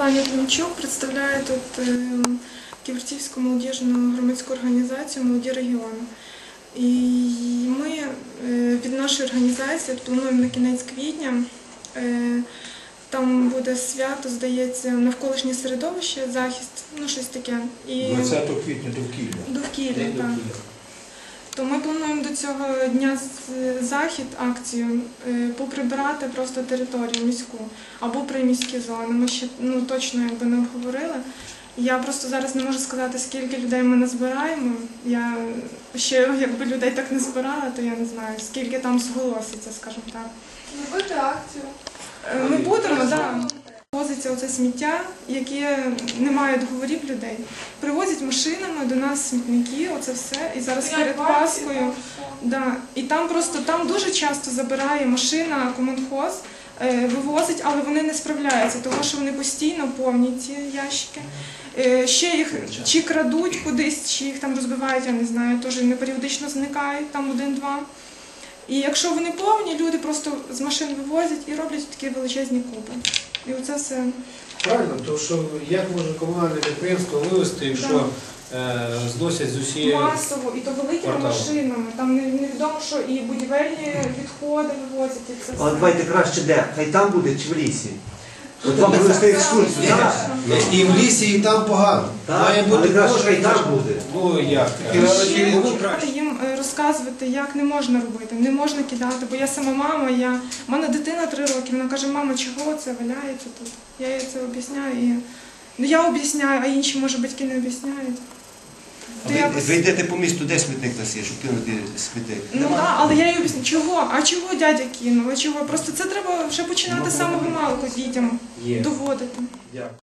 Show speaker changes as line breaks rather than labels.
Таня Климчук представляє тут Ківерцівську молодіжну громадську організацію Молоді регіону. І ми е, від нашої організації плануємо на кінець квітня. е, Там буде свято, здається, навколишнє середовище, захист, ну щось таке. І
20 квітня довкілля.
довкілля, так. То ми плануємо до цього дня захід, акцію, е, поприбирати просто територію міську або приміські зони. Ми ще ну, точно якби не обговорили. Я просто зараз не можу сказати, скільки людей ми назбираємо. Я ще якби людей так не збирала, то я не знаю, скільки там зголоситься, скажімо так.
Робити акцію.
Е, Ми будемо, так. Да. Возиться оце сміття, яке не має договорів людей. Привозять машинами до нас смітники, оце все. І зараз перед Паскою. Да. І там просто там дуже часто забирає машина комунхоз, е, вивозить, але вони не справляються, тому що вони постійно повні ці ящики. Е, Ще їх чи крадуть кудись, чи їх там розбивають, я не знаю, теж не періодично зникають, там один-два. І якщо вони повні, люди просто з машин вивозять і роблять такі величезні купи. І оце все.
Правильно, тому що як може комунальне підприємство вивезти, якщо е, зносять з усієї
Масово, і то великими
Квартали.
машинами. Там не- невідомо, що і будівельні відходи вивозять, і це
Але
все.
давайте краще де? Хай там буде чи в лісі? Вам провести екскурсію, так?
і в лісі, і там погано. Має бути
краще і там буде.
Ну як?
Ще їм е, розказувати, як не можна робити, не можна кидати, бо я сама мама, я... в мене дитина три роки, вона каже, мама, чого це валяється тут? Я їй це об'ясняю і ну, я об'ясняю, а інші, може, батьки не об'ясняють.
Ви,
якось-
ви йдете по місту, де смітник нас є, щоб кинути смітник?
Ну так, але я їй об'ясню, чого? А чого дядя кинув? А чого? Просто це треба вже починати з самого малку дітям доводити.
Дякую.